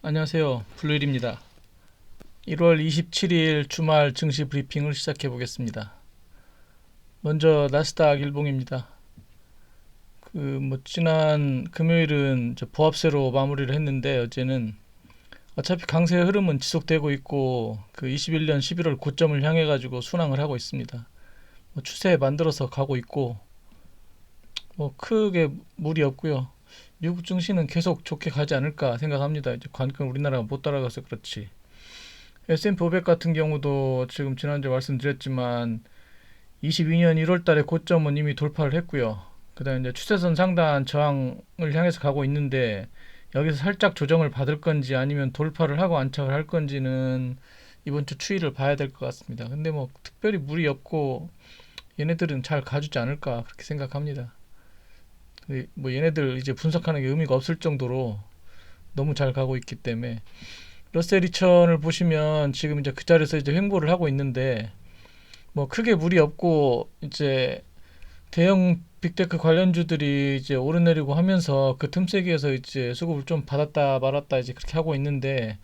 안녕하세요. 블루일입니다. 1월 27일 주말 증시 브리핑을 시작해 보겠습니다. 먼저 나스닥 일봉입니다. 그 뭐 지난 금요일은 저 보합세로 마무리를 했는데 어제는 어차피 강세 흐름은 지속되고 있고 그 21년 11월 고점을 향해 가지고 순항을 하고 있습니다. 뭐 추세 만들어서 가고 있고 뭐 크게 무리 없고요. 미국 증시는 계속 좋게 가지 않을까 생각합니다. 이제 관건 우리나라가 못 따라가서 그렇지. S&P 500 같은 경우도 지금 지난주에 말씀드렸지만 22년 1월 달에 고점은 이미 돌파를 했고요. 그다음에 이제 추세선 상단 저항을 향해서 가고 있는데 여기서 살짝 조정을 받을 건지 아니면 돌파를 하고 안착을 할 건지는 이번 주 추이를 봐야 될 것 같습니다. 근데 뭐 특별히 무리 없고 얘네들은 잘 가주지 않을까 그렇게 생각합니다. 뭐 얘네들 이제 분석하는 게 의미가 없을 정도로 너무 잘 가고 있기 때문에 러셀 2000을 보시면 지금 이제 그 자리에서 이제 횡보를 하고 있는데 뭐 크게 무리 없고 이제 대형 빅테크 관련주들이 이제 오르내리고 하면서 그 틈새기에서 이제 수급을 좀 받았다 말았다 이제 그렇게 하고 있는데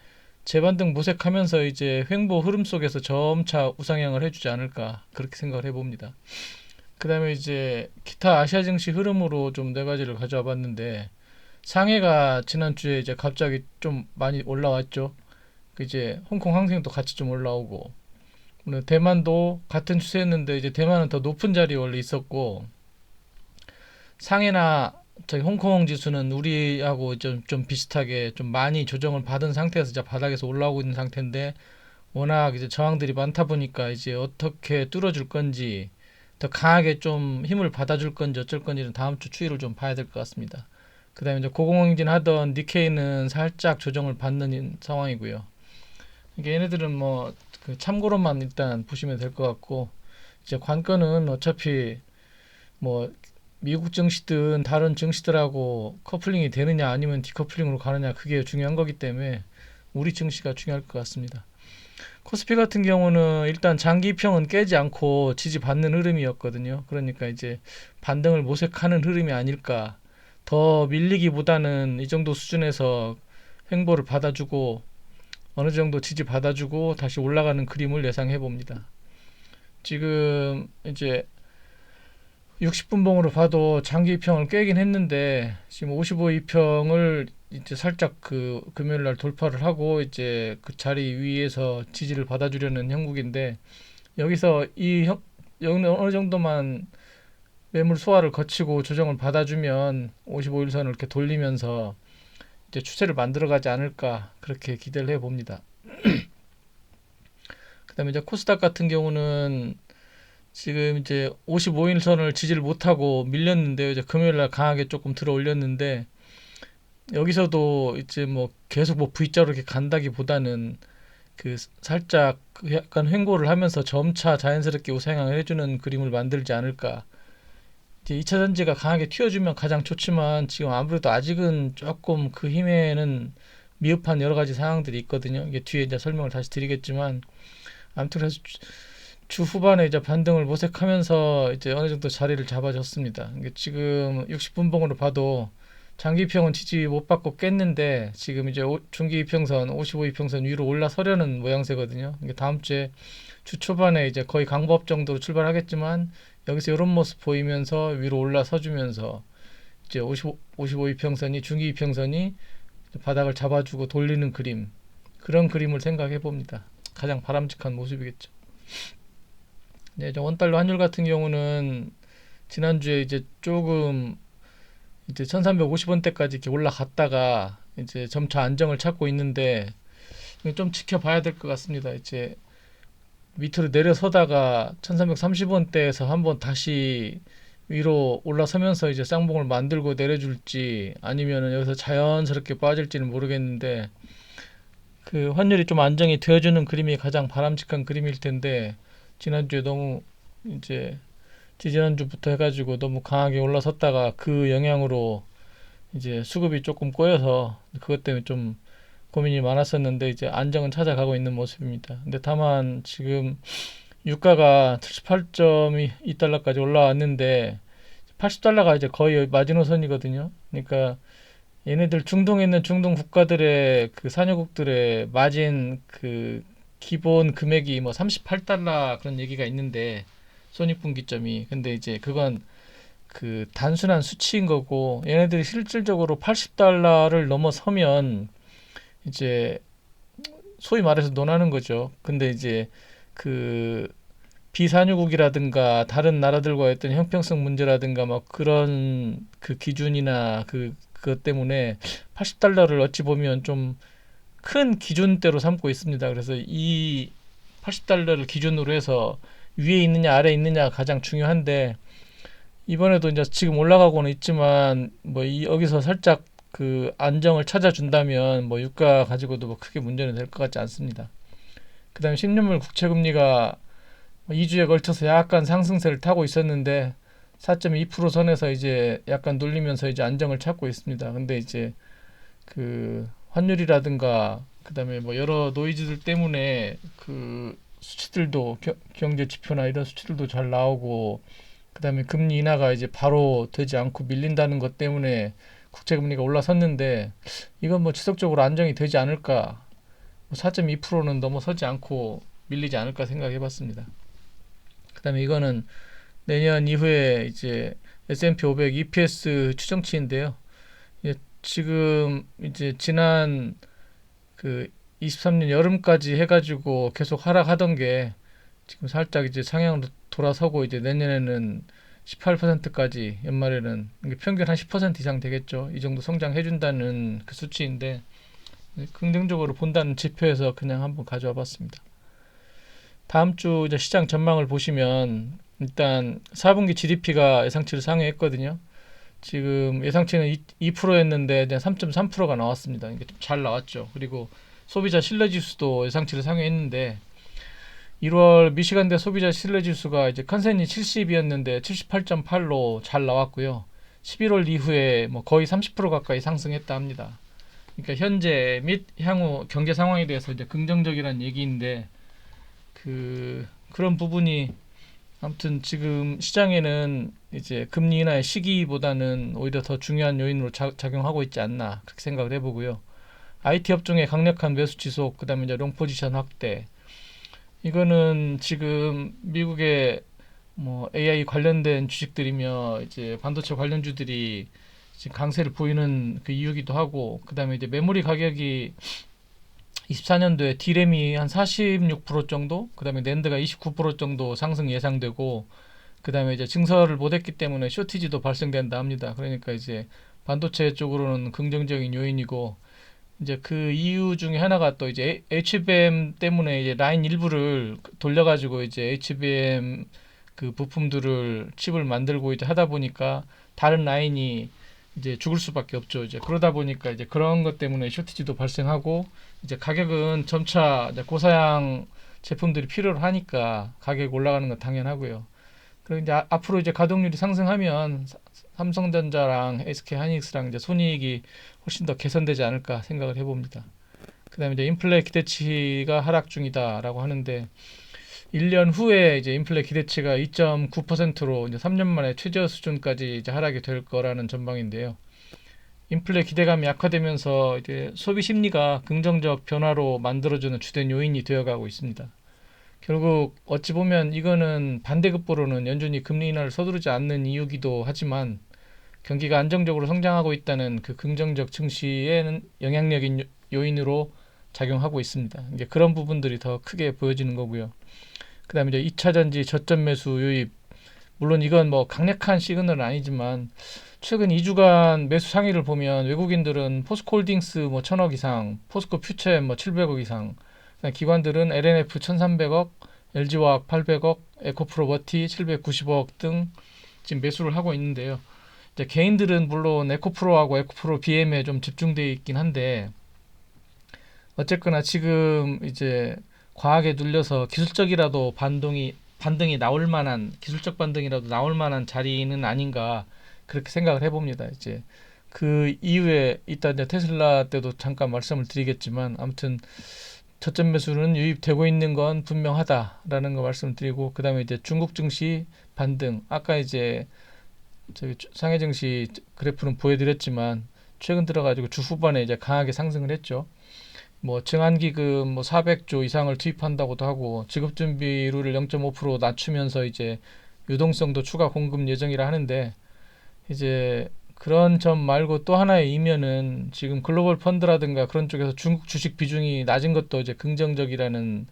재반등 모색하면서 이제 횡보 흐름 속에서 점차 우상향을 해주지 않을까 그렇게 생각을 해봅니다. 그다음에 이제 기타 아시아 증시 흐름으로 좀 네 가지를 가져와 봤는데 상해가 지난주에 이제 갑자기 좀 많이 올라왔죠. 그 이제 홍콩 항생도 같이 좀 올라오고 대만도 같은 추세였는데 이제 대만은 더 높은 자리에 원래 있었고 상해나 저기 홍콩 지수는 우리하고 좀, 좀 비슷하게 좀 많이 조정을 받은 상태에서 이제 바닥에서 올라오고 있는 상태인데 워낙 이제 저항들이 많다 보니까 이제 어떻게 뚫어줄 건지 더 강하게 좀 힘을 받아줄 건지 어쩔 건지는 다음 주 추이를 좀 봐야 될 것 같습니다. 그다음에 이제 고공행진 하던 니케이는 살짝 조정을 받는 상황이고요. 이게 얘네들은 뭐 그 참고로만 일단 보시면 될 것 같고 이제 관건은 어차피 뭐 미국 증시든 다른 증시들하고 커플링이 되느냐 아니면 디커플링으로 가느냐 그게 중요한 거기 때문에 우리 증시가 중요할 것 같습니다. 코스피 같은 경우는 일단 장기 평은 깨지 않고 지지받는 흐름이었거든요. 그러니까 이제 반등을 모색하는 흐름이 아닐까. 더 밀리기보다는 이 정도 수준에서 횡보를 받아주고 어느 정도 지지 받아주고 다시 올라가는 그림을 예상해 봅니다. 지금 이제 60분봉으로 봐도 장기 평을 깨긴 했는데 지금 55이평을 이제 살짝 그 금요일 날 돌파를 하고 이제 그 자리 위에서 지지를 받아주려는 형국인데 여기서 이 형, 여기는 어느 정도만 매물 소화를 거치고 조정을 받아주면 55일선을 이렇게 돌리면서 이제 추세를 만들어가지 않을까 그렇게 기대를 해봅니다. 그다음에 이제 코스닥 같은 경우는 지금 이제 55일선을 지지를 못하고 밀렸는데요. 이제 금요일 날 강하게 조금 들어 올렸는데 여기서도 이제 뭐 계속 뭐 V자로 이렇게 간다기보다는 그 살짝 약간 횡보를 하면서 점차 자연스럽게 우상향을 해주는 그림을 만들지 않을까. 이제 2차 전지가 강하게 튀어주면 가장 좋지만 지금 아무래도 아직은 조금 그 힘에는 미흡한 여러 가지 상황들이 있거든요. 이게 뒤에 이제 설명을 다시 드리겠지만 아무튼 그래서 주, 주 후반에 이제 반등을 모색하면서 이제 어느 정도 자리를 잡아줬습니다. 이게 지금 60분봉으로 봐도 장기평은 지지 못 받고 깼는데 지금 이제 중기이평선, 55이평선 위로 올라서려는 모양새거든요. 다음 주에 주 초반에 이제 거의 강법 정도로 출발하겠지만 여기서 이런 모습 보이면서 위로 올라서 주면서 이제 55, 55이평선이 중기이평선이 바닥을 잡아주고 돌리는 그림 그런 그림을 생각해 봅니다. 가장 바람직한 모습이겠죠. 네, 원달러 환율 같은 경우는 지난주에 이제 조금 이제 1350원대까지 이렇게 올라갔다가 이제 점차 안정을 찾고 있는데 좀 지켜봐야 될 것 같습니다. 이제 밑으로 내려서다가 1330원대에서 한번 다시 위로 올라서면서 이제 쌍봉을 만들고 내려줄지 아니면은 여기서 자연스럽게 빠질지는 모르겠는데 그 환율이 좀 안정이 되어주는 그림이 가장 바람직한 그림일 텐데 지난주에 너무 이제 지지난주부터 해가지고 너무 강하게 올라섰다가 그 영향으로 이제 수급이 조금 꼬여서 그것 때문에 좀 고민이 많았었는데 이제 안정은 찾아가고 있는 모습입니다. 근데 다만 지금 유가가 78.2달러까지 올라왔는데 80달러가 이제 거의 마지노선이거든요. 그러니까 얘네들 중동에 있는 중동 국가들의 그 산유국들의 마진 그 기본 금액이 뭐 38달러 그런 얘기가 있는데 손익분기점이 근데 이제 그건 그 단순한 수치인 거고 얘네들이 실질적으로 80달러를 넘어서면 이제 소위 말해서 논하는 거죠. 근데 이제 그 비산유국이라든가 다른 나라들과의 어떤 형평성 문제라든가 막 그런 그 기준이나 그 그것 때문에 80달러를 어찌 보면 좀 큰 기준대로 삼고 있습니다. 그래서 이 80달러를 기준으로 해서 위에 있느냐 아래에 있느냐가 가장 중요한데 이번에도 이제 지금 올라가고는 있지만 뭐 이 여기서 살짝 그 안정을 찾아준다면 뭐 유가 가지고도 뭐 크게 문제는 될 것 같지 않습니다. 그다음에 10년물 국채 금리가 2주에 걸쳐서 약간 상승세를 타고 있었는데 4.2% 선에서 이제 약간 눌리면서 이제 안정을 찾고 있습니다. 근데 이제 그 환율이라든가 그다음에 뭐 여러 노이즈들 때문에 그 수치들도 겨- 경제 지표나 이런 수치들도 잘 나오고 그다음에 금리 인하가 이제 바로 되지 않고 밀린다는 것 때문에 국채 금리가 올라섰는데 이건 뭐 지속적으로 안정이 되지 않을까 4.2%는 넘어서지 않고 밀리지 않을까 생각해 봤습니다. 그다음에 이거는 내년 이후에 이제 S&P 500 EPS 추정치인데요. 이제 지금 이제 지난 그 23년 여름까지 해가지고 계속 하락하던 게 지금 살짝 이제 상향으로 돌아서고 이제 내년에는 18%까지 연말에는 평균 한 10% 이상 되겠죠. 이 정도 성장해준다는 그 수치인데 긍정적으로 본다는 지표에서 그냥 한번 가져와 봤습니다. 다음 주 이제 시장 전망을 보시면 일단 4분기 GDP가 예상치를 상회했거든요. 지금 예상치는 2%였는데 3.3%가 나왔습니다. 이게 좀 잘 나왔죠. 그리고 소비자 신뢰 지수도 예상치를 상회했는데 1월 미시간대 소비자 신뢰 지수가 이제 컨센이 70이었는데 78.8로 잘 나왔고요. 11월 이후에 뭐 거의 30% 가까이 상승했다 합니다. 그러니까 현재 및 향후 경제 상황에 대해서 이제 긍정적이라는 얘기인데 그 그런 부분이 아무튼 지금 시장에는 이제 금리 인하의 시기보다는 오히려 더 중요한 요인으로 자, 작용하고 있지 않나 그렇게 생각을 해보고요. IT 업종의 강력한 매수 지속, 그다음에 이제 롱 포지션 확대. 이거는 지금 미국의 뭐 AI 관련된 주식들이며 이제 반도체 관련주들이 지금 강세를 보이는 그 이유기도 하고, 그다음에 이제 메모리 가격이 24년도에 디램이 한 46% 정도, 그다음에 낸드가 29% 정도 상승 예상되고, 그다음에 이제 증설을 못했기 때문에 쇼티지도 발생된다 합니다. 그러니까 이제 반도체 쪽으로는 긍정적인 요인이고, 이제 그 이유 중에 하나가 또 이제 HBM 때문에 이제 라인 일부를 돌려가지고 이제 HBM 그 부품들을 칩을 만들고 이제 하다 보니까 다른 라인이 이제 죽을 수밖에 없죠. 이제 그러다 보니까 이제 그런 것 때문에 쇼티지도 발생하고 이제 가격은 점차 이제 고사양 제품들이 필요로 하니까 가격이 올라가는 건 당연하고요. 그리고 이제 아- 앞으로 이제 가동률이 상승하면 사- 삼성전자랑 SK 하이닉스랑 이제 손익이 훨씬 더 개선되지 않을까 생각을 해봅니다. 그다음에 이제 인플레 기대치가 하락 중이다라고 하는데 1년 후에 이제 인플레 기대치가 2.9%로 이제 3년 만에 최저 수준까지 이제 하락이 될 거라는 전망인데요. 인플레 기대감이 약화되면서 이제 소비 심리가 긍정적 변화로 만들어주는 주된 요인이 되어가고 있습니다. 결국 어찌 보면 이거는 반대급부로는 연준이 금리 인하를 서두르지 않는 이유기도 하지만 경기가 안정적으로 성장하고 있다는 그 긍정적 증시에는 영향력인 요- 요인으로 작용하고 있습니다. 이제 그런 부분들이 더 크게 보여지는 거고요. 그다음에 이제 2차 전지 저점 매수 유입 물론 이건 뭐 강력한 시그널은 아니지만 최근 2주간 매수 상위를 보면 외국인들은 포스코홀딩스 뭐 1000억 이상, 포스코 퓨처엠 뭐 700억 이상, 기관들은 LNF 1300억, LG화학 800억, 에코프로 버티 790억 등 지금 매수를 하고 있는데요. 이제 개인들은 물론 에코프로하고 에코프로 BM에 좀 집중되어 있긴 한데 어쨌거나 지금 이제 과하게 눌려서 기술적이라도 반동이 반등이 나올 만한 기술적 반등이라도 나올 만한 자리는 아닌가 그렇게 생각을 해봅니다. 이제 그 이후에 이따 이제 테슬라 때도 잠깐 말씀을 드리겠지만 아무튼 저점 매수는 유입되고 있는 건 분명하다라는 거 말씀드리고 그다음에 이제 중국 증시 반등 아까 이제 저기 상해 증시 그래프는 보여드렸지만 최근 들어가지고 주 후반에 이제 강하게 상승을 했죠. 뭐 증안기금 뭐 400조 이상을 투입한다고도 하고 지급준비율을 0.5% 낮추면서 이제 유동성도 추가 공급 예정이라 하는데 이제 그런 점 말고 또 하나의 이면은 지금 글로벌 펀드라든가 그런 쪽에서 중국 주식 비중이 낮은 것도 이제 긍정적이라는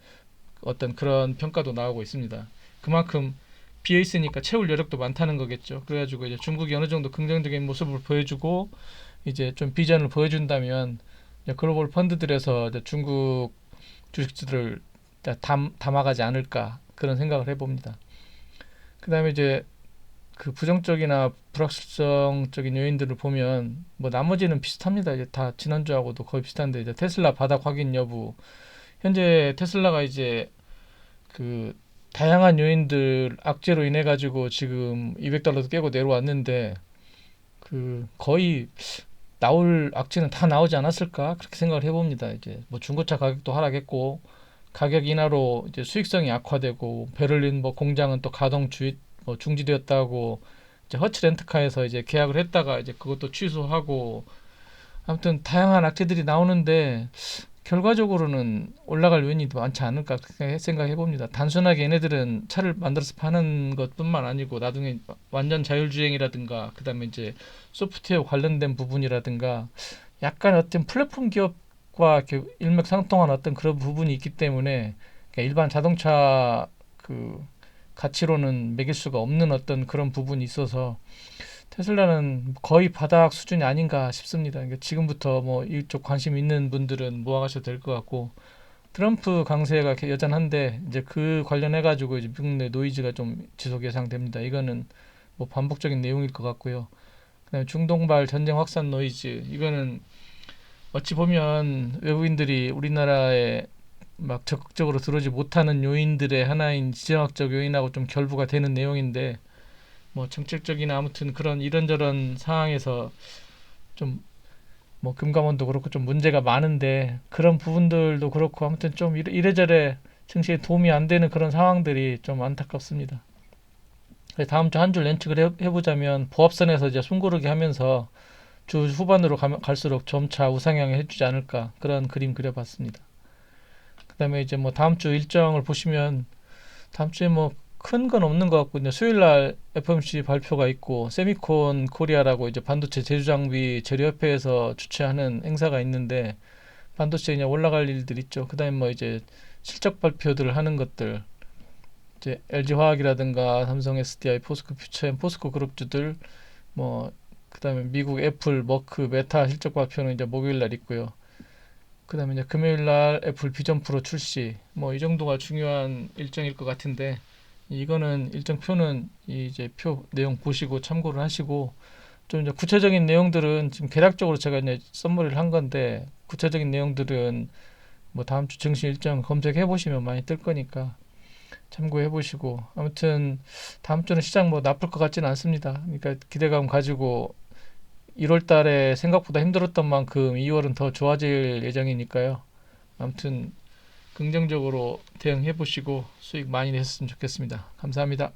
어떤 그런 평가도 나오고 있습니다. 그만큼 비어 있으니까 채울 여력도 많다는 거겠죠. 그래가지고 이제 중국이 어느 정도 긍정적인 모습을 보여주고 이제 좀 비전을 보여준다면 글로벌 펀드들에서 중국 주식들을 담, 담아가지 않을까 그런 생각을 해봅니다. 그 다음에 이제 그 부정적이나 불확실성적인 요인들을 보면 뭐 나머지는 비슷합니다. 이제 다 지난주하고도 거의 비슷한데 이제 테슬라 바닥 확인 여부 현재 테슬라가 이제 그 다양한 요인들 악재로 인해 가지고 지금 200달러도 깨고 내려왔는데 그 거의 나올 악재는 다 나오지 않았을까 그렇게 생각을 해봅니다. 이제 뭐 중고차 가격도 하락했고 가격 인하로 이제 수익성이 악화되고 베를린 뭐 공장은 또 가동 주의 뭐 중지되었다고 이제 허츠 렌트카에서 이제 계약을 했다가 이제 그것도 취소하고 아무튼 다양한 악재들이 나오는데 결과적으로는 올라갈 요인이 많지 않을까 생각해 봅니다. 단순하게 얘네들은 차를 만들어서 파는 것뿐만 아니고 나중에 완전 자율주행이라든가 그다음에 이제 소프트웨어 관련된 부분이라든가 약간 어떤 플랫폼 기업과 일맥상통한 어떤 그런 부분이 있기 때문에 그러니까 일반 자동차 그 가치로는 매길 수가 없는 어떤 그런 부분이 있어서 테슬라는 거의 바닥 수준이 아닌가 싶습니다. 그러니까 지금부터 뭐 이쪽 관심 있는 분들은 모아가셔도 될 것 같고 트럼프 강세가 개- 여전한데 이제 그 관련해 가지고 이제 미국 내 노이즈가 좀 지속 예상됩니다. 이거는 뭐 반복적인 내용일 것 같고요. 그다음에 중동발 전쟁 확산 노이즈 이거는 어찌 보면 외국인들이 우리나라에 막 적극적으로 들어오지 못하는 요인들의 하나인 지정학적 요인하고 좀 결부가 되는 내용인데 뭐 정책적이나 아무튼 그런 이런저런 상황에서 좀 뭐 금감원도 그렇고 좀 문제가 많은데 그런 부분들도 그렇고 아무튼 좀 이래, 이래저래 증시에 도움이 안 되는 그런 상황들이 좀 안타깝습니다. 다음 주 한줄 예측을 해, 해보자면 보합선에서 이제 숨고르기 하면서 주 후반으로 가면 갈수록 점차 우상향을 해주지 않을까 그런 그림 그려봤습니다. 그다음에 이제 뭐 다음 주 일정을 보시면 다음 주에 뭐 큰 건 없는 것 같고 이제 수요일 날 FOMC 발표가 있고 세미콘 코리아라고 이제 반도체 제조 장비 제조협회에서 주최하는 행사가 있는데 반도체 그냥 올라갈 일들 있죠. 그다음에 뭐 이제 실적 발표들을 하는 것들 이제 LG 화학이라든가 삼성 SDI, 포스코 퓨처엠, 포스코 그룹주들 뭐 그다음에 미국 애플, 머크, 메타 실적 발표는 이제 목요일 날 있고요. 그 다음에 이제 금요일 날 애플 비전 프로 출시 뭐 이 정도가 중요한 일정일 것 같은데 이거는 일정표는 이 이제 표 내용 보시고 참고를 하시고 좀 이제 구체적인 내용들은 지금 개략적으로 제가 이제 썸머리를 한 건데 구체적인 내용들은 뭐 다음 주 증시 일정 검색해 보시면 많이 뜰 거니까 참고해 보시고 아무튼 다음 주는 시장 뭐 나쁠 것 같지는 않습니다. 그러니까 기대감 가지고 1월 달에 생각보다 힘들었던 만큼 2월은 더 좋아질 예정이니까요. 아무튼 긍정적으로 대응해 보시고 수익 많이 내셨으면 좋겠습니다. 감사합니다.